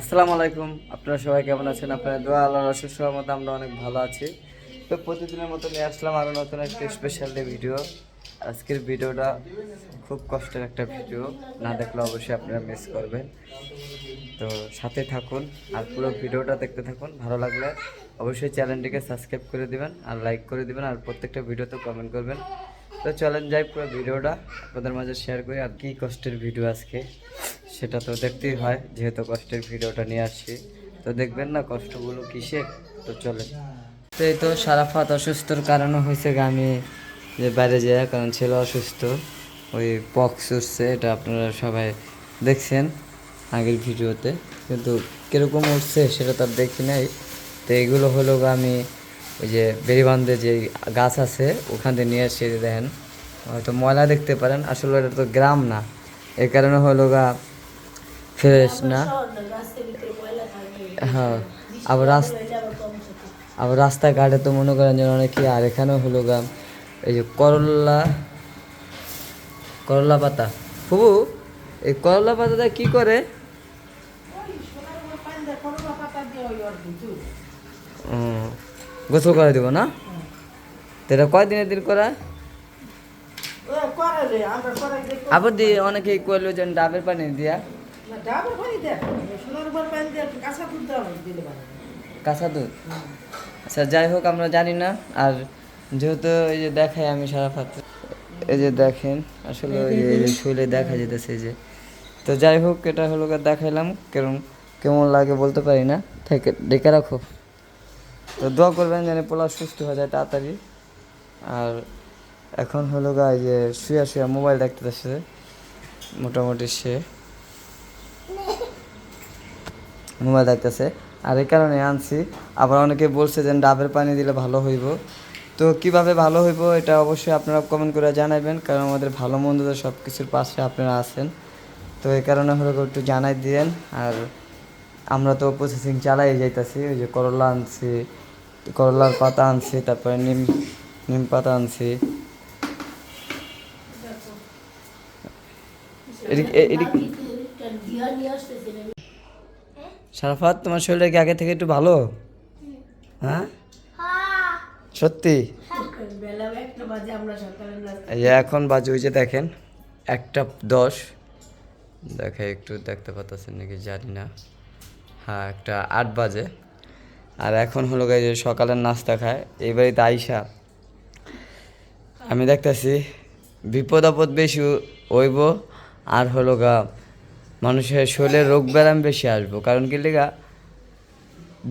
আসসালামু আলাইকুম। আপনারা সবাই কেমন আছেন? আপনারা দোয়া আল্লাহর অশেষ মতো আমরা অনেক ভালো আছি। তো প্রতিদিনের মতো নিয়ে আসলাম আরও নতুন একটা স্পেশাল ডে ভিডিও আজকের ভিডিওটা খুব কষ্টের একটা ভিডিও না দেখলে অবশ্যই আপনারা মিস করবেন। তো সাথে থাকুন আর পুরো ভিডিওটা দেখতে থাকুন। ভালো লাগলে অবশ্যই চ্যানেলটিকে সাবস্ক্রাইব করে দিবেন আর লাইক করে দিবেন আর প্রত্যেকটা ভিডিওতে কমেন্ট করবেন। তো চলেন যাই পুরো ভিডিওটা। আপনাদের মাঝে শেয়ার করি আর কী কষ্টের ভিডিও আজকে। সেটা তো দেখতেই হয়, যেহেতু কষ্টের ভিডিওটা নিয়ে আসছি। তো দেখবেন না কষ্টগুলো কিসের তো চলে। তো এই তো সারাফাত অসুস্থর কারণে হয়েছে আমি যে বাইরে যাই, কারণ ছেলে অসুস্থ। ওই পক্স উঠছে, এটা আপনারা সবাই দেখছেন আগের ভিডিওতে। কিন্তু কীরকম উঠছে সেটা তো আর দেখি নাই। তো এইগুলো হলো আমি ওই যে বেরিবান্ধে যে গাছ আছে, ওখান থেকে নিয়ে এসে দেখেন। হয়তো ময়লা দেখতে পারেন, আসলে এটা তো গ্রাম না। এই কারণে হলো গা ফ্রেশ না। হ্যাঁ। আবার রাস্তা আবার রাস্তাঘাটে তো মনে করেন যে অনেকে আর এখানেও হলো গা এই যে করলা করলা পাতা। ফুবু এই করলা পাতাটা কি করে? ও, গোসল করে দিব না? তো এটা কয়দিনের দিন করা? আবার দিয়ে অনেকে কইলো যে ডাবের পানি দিয়া। কাঁচা দুধ আচ্ছা যাই হোক আমরা জানি না। আর যেহেতু এই যে দেখাই আমি সারা ফাত এই যে দেখেন আসলে ওই যে- এই যে শৈলে দেখা যেতেছে যে। তো যাই হোক এটা হলো দেখাইলাম কেমন কেমন লাগে বলতে পারি না। থেকে ডেকে রাখো। তো দোয়া করবেন যেন পোলা সুস্থ হয়ে যায় তাড়াতাড়ি। আর এখন হলো গা এই যে শুয়া শুয়া মোবাইল দেখতে দেখতেছে মোটামুটি সে। মোবাইল দেখতেছে আর এই কারণে আনছি আবার অনেকে বলছে যে ডাবের পানি দিলে ভালো হইব তো কীভাবে ভালো হইব এটা অবশ্যই আপনারা কমেন্ট করে জানাবেন কারণ আমাদের ভালো মন্দ তো সব কিছুর পাশে আপনারা আছেন তো এই কারণে হলো একটু জানাই দিয়েন আর আমরা তো প্রসেসিং চালাই যাইতাছি ওই যে করলা আনছি করলার পাতা আনছি তারপরে নিম নিম পাতা আনছি এদিক- এদিক সারাফাত তোমার শরীরটা কি আগে থেকে একটু ভালো? হ্যাঁ? সত্যি? এই এখন বাজে ওই যে দেখেন একটা দশ। দেখে একটু দেখতে পাচ্ছেন নাকি জানি না। হ্যাঁ একটা আট বাজে। আর এখন হলো গাই যে সকালের নাস্তা খায় এই বাড়িতে আইসা আমি দেখতেছি বিপদ আপদ বেশি হইব আর হলো গা মানুষের শরীরে রোগ ব্যায়াম বেশি আসব। কারণ কি লেগা,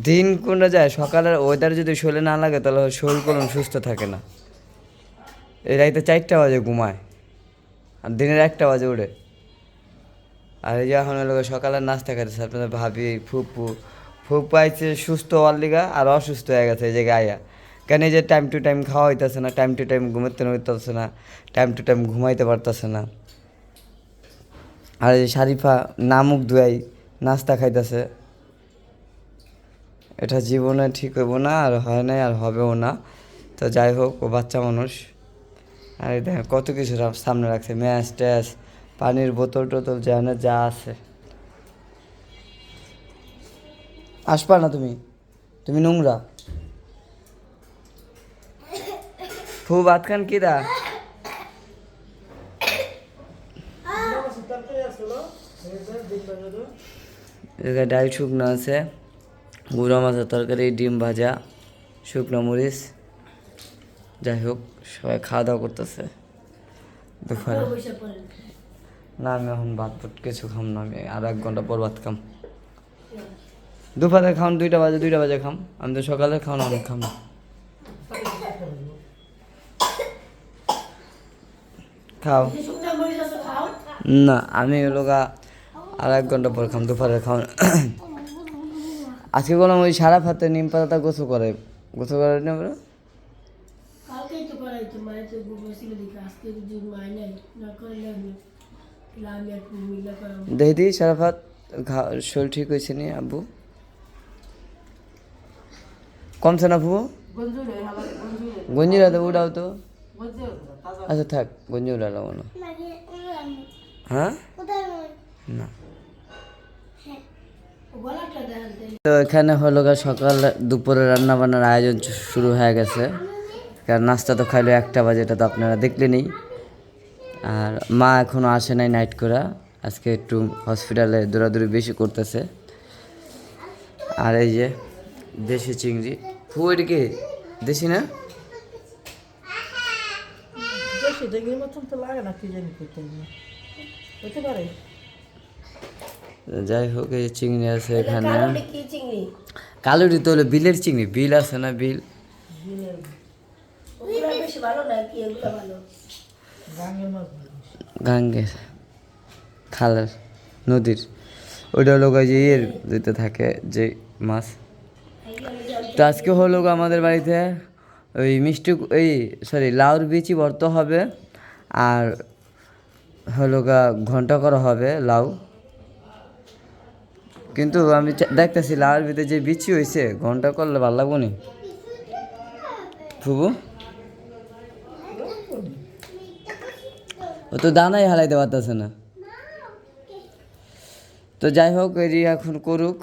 দিন কোনটা যায় সকালের ওয়েদার যদি শরীরে না লাগে, তাহলে শরীর কোনো সুস্থ থাকে না। এই রাইতে চারটা বাজে ঘুমায়, আর দিনের একটা বাজে উঠে আর এই যে এখন হলো সকালের নাস্তা খাইতেছে আপনাদের ভাবি, ফুপু ফুপু আইছে সুস্থ হওয়ার লিগা, আর অসুস্থ হয়ে গেছে এই যে গায়া কেন এই যে টাইম টু টাইম খাওয়া হইতেছে না টাইম টু টাইম ঘুমাতে হইতেছে না টাইম টু টাইম ঘুমাইতে পারতেছে না। আর এই শারিফা নামুক ধুয়াই নাস্তা খাইতেছে। এটা জীবনে ঠিক হইব না, আর হয় নাই, আর হবেও না। তো যাই হোক, ও বাচ্চা মানুষ। আর দেখেন কত কিছু সামনে রাখছে ম্যাচ ট্যাচ পানির বোতল টোতল যেন যা আছে। আসবা না তুমি? তুমি নোংরা? ফু ভাত খান কি দা এদিকে ডাল শুকনো আছে গুঁড়া মাছের তরকারি ডিম ভাজা শুকনো মরিচ। যাই হোক সবাই খাওয়া দাওয়া করতেছে। দুপুরে। না আমি এখন ভাত ফুট কিছু খাম না আমি আর এক ঘণ্টা পর ভাত খাম। দুপুরে খাম দুইটা বাজে দুইটা বাজে খাম। আমি তো সকালে খাও। না অনেক খাম খাও। না আমি গা আর এক ঘণ্টা পর খাম দুপুরে খাওয়া আজকে বললাম ওই সারা ফাতে নিম পাতাটা গোসল করে। গোসল করে না বলো দেখে দিই সারা ভাত শরীর ঠিক হয়েছে নি আব্বু? কমছে না ফুবু গঞ্জিরা তো উড়াও তো। আচ্ছা থাক গঞ্জি উড়ালাম না হ্যাঁ? না। তো এখানে হলো গা সকাল দুপুরে রান্না বান্নার আয়োজন শুরু হয়ে গেছে। কারণ নাস্তা তো খাইলো একটা বাজে, এটা তো আপনারা দেখলেনই। আর মা এখনও আসে নাই নাইট করা। আজকে একটু হসপিটালে দৌড়াদৌড়ি বেশি করতেছে। আর এই যে দেশি চিংড়ি। ফু এটা কি? দেশি না? লাগে না, কি জানি করতে পারে। যাই হোক এই চিংড়ি আছে এখানে। কালুরি তো হলো বিলের চিংড়ি বিল আছে না বিল? গাঙ্গের গাঙ্গের খালের নদীর। ওইটা হলো যে ইয়ের দিতে থাকে যে মাছ। তো আজকে হলো আমাদের বাড়িতে ওই মিষ্টি এই সরি লাউর বিচি ভর্ত হবে আর হলো গা ঘণ্টা করা হবে লাউ। কিন্তু আমি দেখতেছি লাউর ভিতরে যে বিচি হয়েছে ঘণ্টা করলে ভালো লাগবো নি? ও তো দানাই হালাইতে পারতেছে না। তো যাই হোক যে এখন করুক,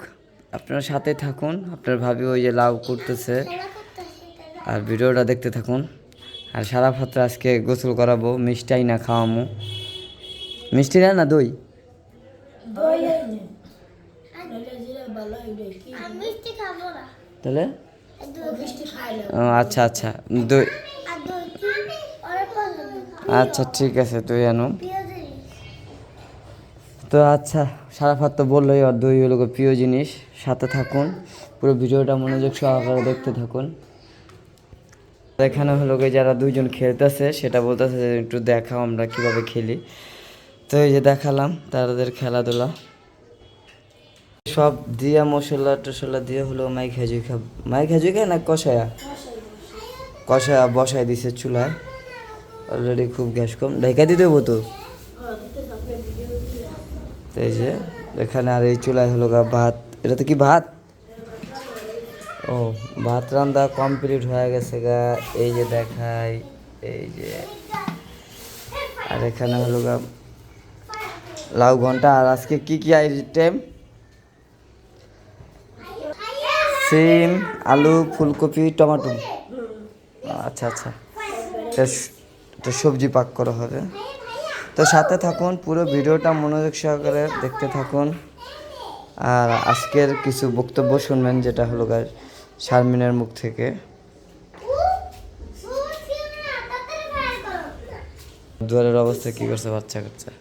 আপনার সাথে থাকুন, আপনার ভাবি ওই যে লাভ করতেছে। আর ভিডিওটা দেখতে থাকুন। আর সারা ফাত্রা আজকে গোসল করাবো, মিষ্টাই না খাওয়ামো। মিষ্টি না না দই দই আছে নইলে যেটা ভালো এটা কি? মিষ্টি খাব না। তাহলে? মিষ্টি না। আচ্ছা আচ্ছা। দই আচ্ছা ঠিক আছে তুই আনো। তো আচ্ছা সারাফাত তো বললোই আর দই হলো গো প্রিয় জিনিস। সাথে থাকুন পুরো ভিডিওটা মনোযোগ সহকারে দেখতে থাকুন। এখানে হলো গিয়ে যারা দুইজন খেলতেছে সেটা বলতেছে যে একটু দেখাও আমরা কীভাবে খেলি। তো এই যে দেখালাম তাদের খেলাধুলা। সব দিয়া মশলা টশলা দিয়ে হলো মাই খেজুই খা মাই খেজুই খায় না কষায়া? কষায়া বসায় দিছে চুলায়। অলরেডি খুব গ্যাস কম। ঢেকে দিতে দেবো তো? এই যে, এখানে আর এই চুলায় হলো গা ভাত। এটা তো কি ভাত? ও, ভাত রান্না কমপ্লিট হয়ে গেছে গা। এই যে দেখাই, এই যে। আর এখানে হলো গা লাউ ঘণ্টা। আর আজকে কি কি আইটেম সিম, আলু, ফুলকপি, টমেটো। আচ্ছা আচ্ছা। তো সবজি পাক করা হবে। তো সাথে থাকুন, পুরো ভিডিওটা মনোযোগ সহকারে দেখতে থাকুন। আর আজকের কিছু বক্তব্য শুনবেন, যেটা হলো শারমিনের মুখ থেকে। দুয়ারের অবস্থা কি করছে, বাচ্চা কাচ্চা?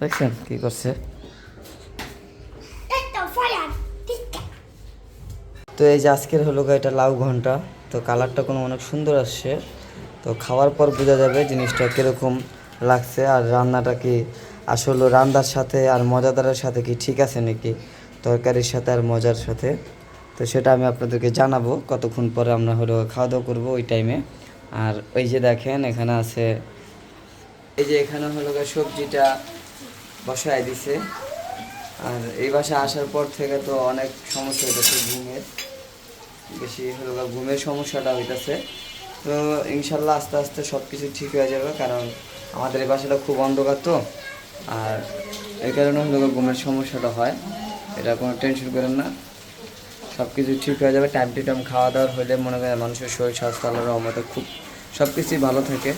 দেখছেন কি করছে? তো এই যে আজকের হলো এটা লাউ ঘণ্টা, তো কালারটা কোনো অনেক সুন্দর আসছে। তো খাওয়ার পর বোঝা যাবে জিনিসটা কীরকম লাগছে আর রান্নাটা কি আসলে রান্নার সাথে আর মজাদারের সাথে কি ঠিক আছে নাকি তরকারির সাথে আর মজার সাথে। তো সেটা আমি আপনাদেরকে জানাব, কতক্ষণ পরে আমরা হলো খাওয়া দাওয়া করব ওই টাইমে আর ওই যে দেখেন, এখানে আছে, এই যে এখানে হলো সবজিটা বসায় দিছে। আর এই বাসায় আসার পর থেকে তো অনেক সমস্যা হইতেছে ঘুমের। বেশি হলো ঘুমের সমস্যাটা হইতেছে। তো ইনশাল্লাহ আস্তে আস্তে সব কিছু ঠিক হয়ে যাবে, কারণ আমাদের এই বাসাটা খুব অন্ধকার তো। আর এই কারণে হলো ঘুমের সমস্যাটা হয়। এটা কোনো টেনশন করেন না। সব কিছু ঠিক হয়ে যাবে টাইম টু টাইম খাওয়া দাওয়ার হলে মনে করেন মানুষের শরীর, স্বাস্থ্য, আল্লাহর রহমতে খুব সব কিছুই ভালো থাকে।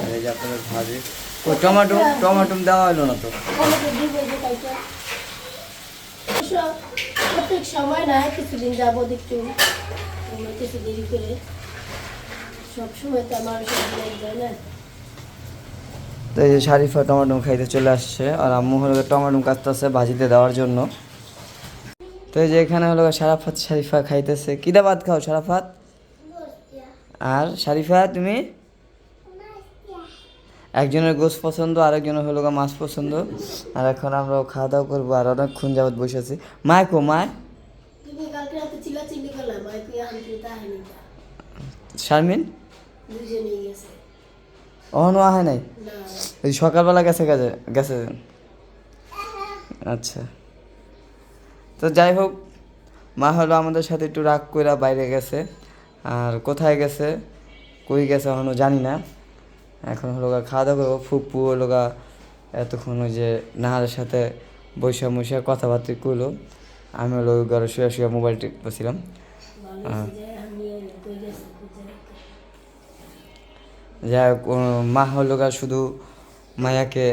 আর এই যে আপনাদের ভাজি। ও, টমাটো টমাটো দেওয়া হলো না তো? প্রত্যেক সময় না কিছুদিন যাব একটু কিছু দেরি করে সব সময় তো আমার যায় না। তো এই যে শারিফা টমাটো খাইতে চলে আসছে, আর আম্মু হলো টমাটো কাটতেছে ভাজিতে দেওয়ার জন্য। তো এই যে এখানে হলো সারাফাত শারিফা খাইতেছে। কিদা ভাত খাও সারাফাত আর শারিফা, তুমি? একজনের গোস পছন্দ, আরেকজনের হলো মাছ পছন্দ। আর এখন আমরা খাওয়া দাওয়া করব, আর অনেকক্ষণ যাবত বসে আছি। মায় কো, মায় তুমি কালকে রাতে চিল্লা চিল্লি করলাম আর তুই আনতে তাহলে শারমিন? অহনো আহে নাই? ওই সকালবেলা গেছে কাজে গেছে? আচ্ছা। তো যাই হোক মা হলো আমাদের সাথে একটু রাগ কইরা বাইরে গেছে। আর কোথায় গেছে? কই গেছে এখনও জানি না। এখন হলো খাওয়া দাওয়া করব। ফুপু হলো গা এতক্ষণ ওই যে নাহারের সাথে বৈশা মৈশা কথাবার্তা কইলো। আমি হলো ঘরে শুয়ে শুয়ে মোবাইল টিপছিলাম যাই হোক মা হলো শুধু মায়াকে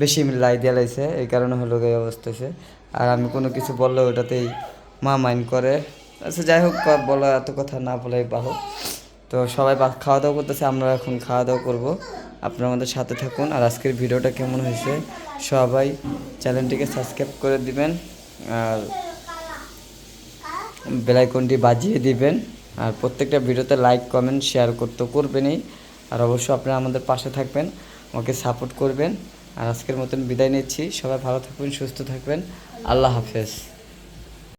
বেশি লাই দিয়ে লাইছে, এই কারণে হলো এই অবস্থা হয়েছে আর আমি কোনো কিছু বললে ওটাতেই মা মাইন্ড করে। আচ্ছা যাই হোক বলা এত কথা না বলাই ভালো তো সবাই খাওয়া দাওয়া করতেছে, আমরা এখন খাওয়া দাওয়া করব। আপনারা আমাদের সাথে থাকুন। আর আজকের ভিডিওটা কেমন হয়েছে, সবাই চ্যানেলটিকে সাবস্ক্রাইব করে দিবেন। আর বেলাইকনটি বাজিয়ে দিবেন। আর প্রত্যেকটা ভিডিওতে লাইক কমেন্ট শেয়ার করতে করবেনই। আর অবশ্যই আপনারা আমাদের পাশে থাকবেন, আমাকে সাপোর্ট করবেন। আর আজকের মতন বিদায় নিচ্ছি। সবাই ভালো থাকবেন, সুস্থ থাকবেন। আল্লাহ হাফেজ।